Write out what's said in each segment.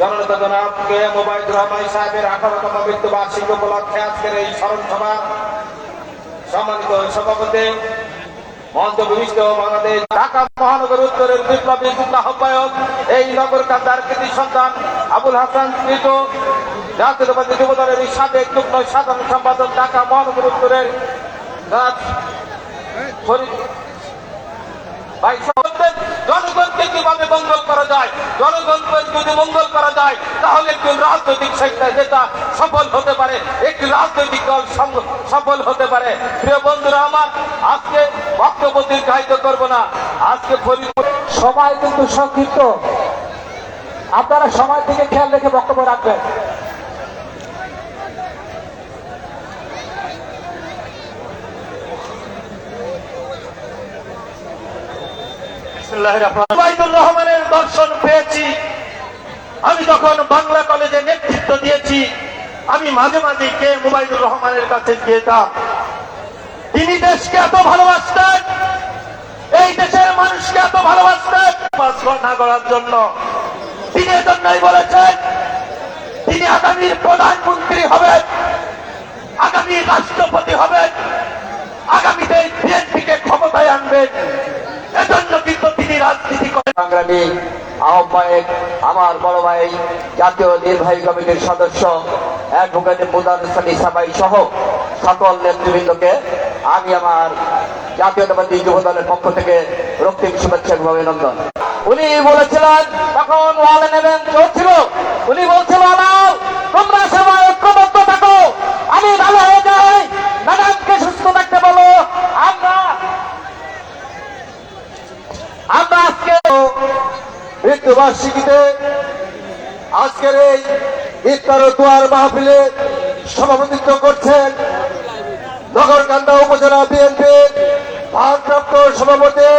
জননেতা জনাব কে মোবাইদুর রহমান সাহেবের এই স্মরণ সভা সম্মানিত সভাপতি মঞ্চ বিশিষ্ট বাংলাদেশ ঢাকা মহানগর উত্তরের বিপ্লবী আহ্বায়ক, এই নগর কান্দার কৃতি সন্তান আবুল হাসান কৃত জাতীয়তাবাদী যুব দলের সাবেক যুগ্ম সাধারণ সম্পাদক ঢাকা মহানগর উত্তরের ভাই জনগণকে কীভাবে মঙ্গল করা যায় জনগণকে যদি মঙ্গল করা যায়, তাহলে একজন রাজনৈতিক যেটা সফল হতে পারে, একটি রাজনৈতিক দল সফল হতে পারে। প্রিয় বন্ধুরা আমার, আজকে বক্তব্য দীর্ঘায়িত করব না। আজকে সময় কিন্তু সংক্ষিপ্ত। আপনারা সময় থেকে খেয়াল রেখে বক্তব্য রাখবেন। রহমানের দর্শন পেয়েছি। আমি যখন বাংলা কলেজে নেতৃত্ব দিয়েছি, আমি মাঝে মাঝে কে মুবাইদুর রহমানের কাছে যেতাম তিনি দেশকে এত ভালোবাসতেন, এই দেশের মানুষকে এত ভালোবাসতেন। পাঁচ ঘণ্টা করার জন্য তিনি এজন্যই বলেছেন, তিনি আগামীর প্রধানমন্ত্রী হবেন, আগামী রাষ্ট্রপতি হবেন, আগামীতে বিএনপিকে ক্ষমতায় আনবেন। এজন্য কিন্তু তিনি রাজনীতি করেন সংগ্রামী আহ্বায়ক আমার বড় ভাই, জাতীয় নির্বাহী কমিটির সদস্য অ্যাডভোকেট মুদারসানি সাবাই সহ সকল নেতৃবৃন্দকে আমি আমার জাতীয়তাবাদী যুব দলের পক্ষ থেকে রক্তিম শুভেচ্ছা অভিনন্দন। উনি বলেছিলেন, তখন ওয়ালে নেবেন চলছিল উনি বলছিল আলাল তোমরা সবাই ঐক্যবদ্ধ থাকো আমি ভালো হয়ে যাই ম্যাডামকে সুস্থ থাকতে বলো আমরা আমরা আজকে মৃত্যুবার্ষিকীতে আজকের এই ইফতার দোয়ার মাহফিলে সভাপতিত্ব করছেন নগরকান্দা উপজেলা বিএনপি ভারপ্রাপ্ত সভাপতি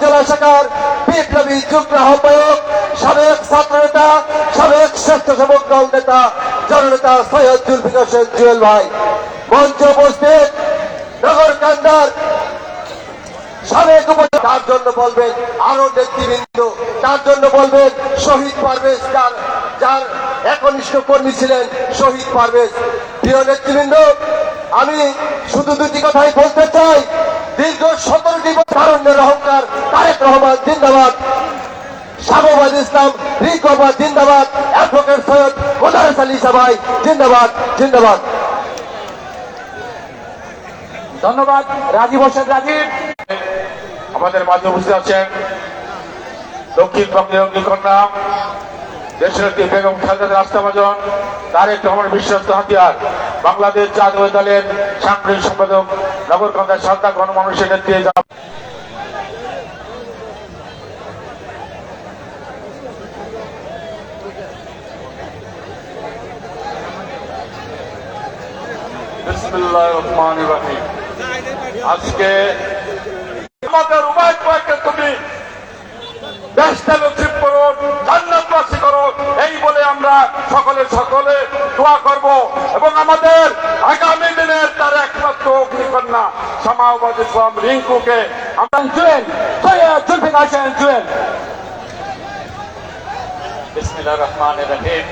জেলা শাখার বিপ্লবী যুগ্ম আহ্বায়ক, সাবেক ছাত্র নেতা সাবেক স্বেচ্ছাসেবক দল নেতা, জননেতা সৈয়দ জুলফিকার শেখ জুয়েল ভাই। মঞ্চে উপস্থিত নগরকান্দার তার জন্য বলবেন আরও নেতৃবৃন্দ, তার জন্য বলবেন শহীদ যার যার একনিষ্ঠ কর্মী ছিলেন শহীদ প্রিয় আমি শুধু দুটি কথাই বলতে চাই। দীর্ঘ সতেরোটি কারণের অহংকার তারেক রহমান জিন্দাবাদ। শাহবাদ ইসলাম রিকবাদ জিন্দাবাদ। অ্যাডভোকেট সৈয়দ মোদারেস আলী সাবাই জিন্দাবাদ জিন্দাবাদ। ধন্যবাদ, রাজীব হোসেন রাজীব। আমাদের মাঝে উপস্থিত আছেন দক্ষিণবঙ্গের অগ্নিকন্যা দেশের একটি বেগম খালেদা রাস্তামাজন তার একটি আমার বিশ্বস্ত হাতিয়ার, বাংলাদেশ জাতীয় দলের সাংগঠনিক সম্পাদক নগরকান্দার সরকার গণমানুষের রহিম। আজকে আমাদের উভয় কয়েককে তুমি করো এই বলে আমরা সকলে সকলে দোয়া করব এবং আমাদের আগামী দিনের তার একমাত্র অগ্নিকন্যা সমাজবাদ ইসলাম রিঙ্কুকে আমরা হোসেন জুয়েল বিসমিল্লাহ রহমান রহিম।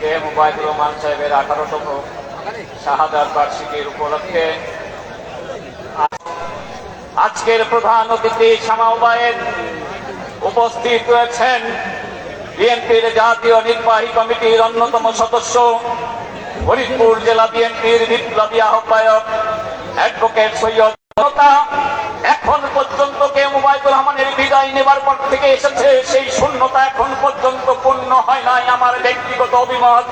কে মুবাইদুর রহমান সাহেবের আঠারোতম শাহাদাত বার্ষিকীর উপলক্ষে আজকের প্রধান অতিথি সমাবায়ের উপস্থিত রয়েছেন বিএনপির জাতীয় নির্বাহী কমিটির অন্যতম সদস্য, ফরিদপুর জেলা বিএনপির বিপ্লবী আহ্বায়ক অ্যাডভোকেট সৈয়দ এখন পর্যন্ত কে মুবাইদুর রহমানের বিদায় নেবার পর থেকে এসেছে, সেই শূন্যতা এখন পর্যন্ত পূর্ণ হয় নাই আমার ব্যক্তিগত অভিমত।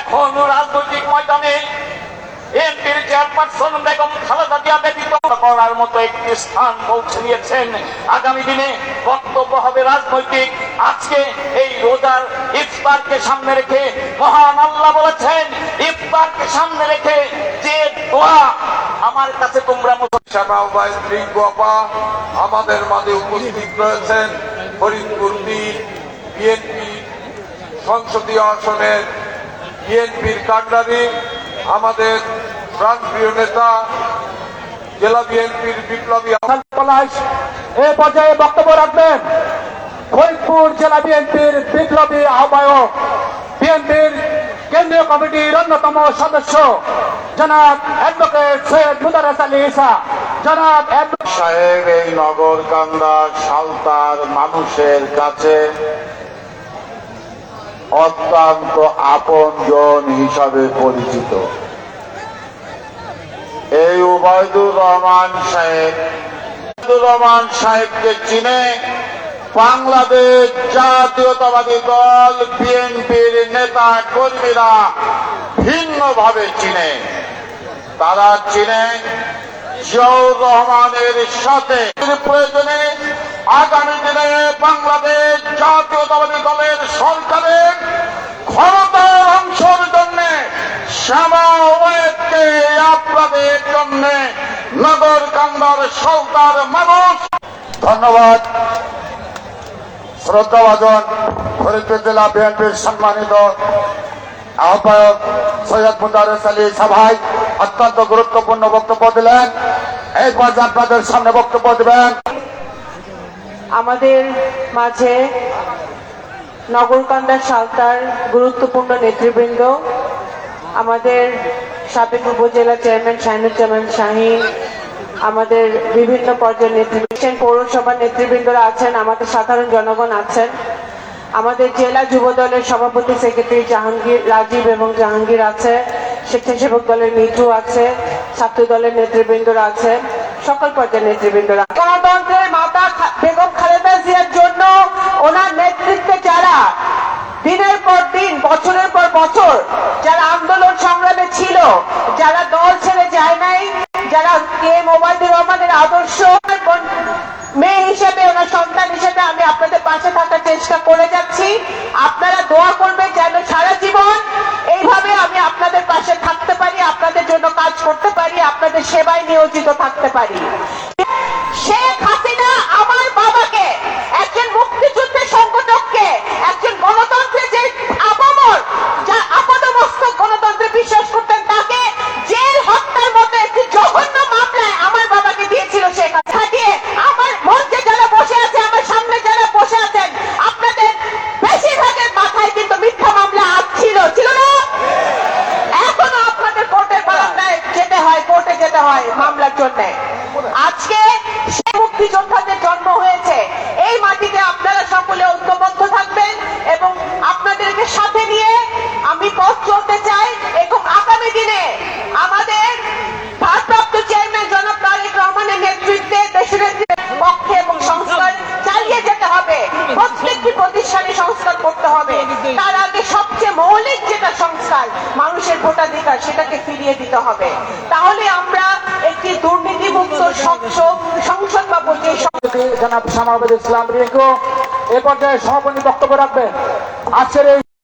এখন রাজনৈতিক ময়দানে এমপির চেয়ারপারসন বেগম খালেদা জিয়া ব্যতীত করার মতো একটি স্থান পৌঁছে দিয়েছেন। আগামী দিনে বক্তব্য হবে রাজনৈতিক। আজকে এই রোজার ইফতারকে সামনে রেখে মহান আল্লাহ বলেছেন, ইফতারকে সামনে রেখে যে দোয়া আমার কাছে তোমরা শৃঙ্গপা আমাদের মাঝে উপস্থিত রয়েছেন ফরিদপুর বিএনপি সংসদীয় আসনের বিএনপির কান্ডারি আমাদের প্রাণপ্রিয় নেতা, জেলা বিএনপির বিপ্লবী পলাশ এই পর্যায়ে বক্তব্য রাখবেন। ফরিদপুর জেলা বিএনপির বিপ্লবী আহ্বায়ক, বিএনপির কেন্দ্রীয় কমিটির অন্যতম সদস্য, জনাব অ্যাডভোকেট সৈয়দ ইসা জনাব সাহেব, এই নগর কান্দা সালতার মানুষের কাছে অত্যন্ত আপনজন হিসাবে পরিচিত। এই উবায়দুর রহমান সাহেব। উবায়দুর রহমান সাহেবকে চিনে বাংলাদেশ জাতীয়তাবাদী দল, বিএনপির নেতা কর্মীরা ভিন্নভাবে চিনে। তারা চিনে জিয়াউর রহমানের সাথে। প্রয়োজনে আগামী দিনে বাংলাদেশ জাতীয়তাবাদী দলের সরকারের ক্ষমতার অংশের জন্য শ্যামা ওয়েদকে জন্য নগর কান্দার সরকার মানুষ। ধন্যবাদ। শ্রদ্ধাভাজন ফরিদপুর জেলা বিএনপির সম্মানিত আহ্বায়ক সৈয়দ মুদারেস আলী সভায় অত্যন্ত গুরুত্বপূর্ণ বক্তব্য দিলেন। এই পর্যায়ে আপনাদের সামনে বক্তব্য দেবেন। আমাদের মাঝে নগরকান্দা সালতার গুরুত্বপূর্ণ নেতৃবৃন্দ, আমাদের সাবেক উপজেলা চেয়ারম্যান শাহিনুজ্জামান শাহিন আমাদের বিভিন্ন পর্যায়ের নেতৃবৃন্দ পৌরসভার নেতৃবৃন্দরা আছেন, আমাদের সাধারণ জনগণ আছেন। আমাদের জেলা যুব দলের সভাপতি সেক্রেটারি জাহাঙ্গীর, রাজীব এবং জাহাঙ্গীর আছে, স্বেচ্ছাসেবক দলের মিঠু আছে, ছাত্র দলের নেতৃবৃন্দরা আছে, সকল পর্যায়ের নেতৃবৃন্দরা গণতন্ত্রের মাতা বেগম খালেদা জিয়ার জন্য ওনার নেতৃত্বে যারা দিনের পর দিন, বছরের পর বছর যারা আন্দোলন সংগ্রামে ছিল, যারা দল ছেড়ে যায় নাই, যারা কে মোবাইদুর রহমানের আদর্শ মেয়ে হিসেবে, ওনার সন্তান হিসেবে আমি আপনাদের পাশে থাকার চেষ্টা করে যাচ্ছি। আপনারা দোয়া করবেন যেন সারা জীবন এইভাবে আমি আপনাদের পাশে থাকতে পারি, আপনাদের জন্য কাজ করতে পারি, আপনাদের সেবায় নিয়োজিত থাকতে পারি। শেখ হাসিনা তার আগে সবচেয়ে মৌলিক যেটা সংস্কার মানুষের ভোটাধিকার সেটাকে ফিরিয়ে দিতে হবে। তাহলে আমরা একটি দুর্নীতিমুক্ত স্বচ্ছ সংসদ পাবো যে জনাব সামাবেদ ইসলাম রিঙ্কু এ পর্যায়ে সভাপতি বক্তব্য রাখবেন। আজকের এই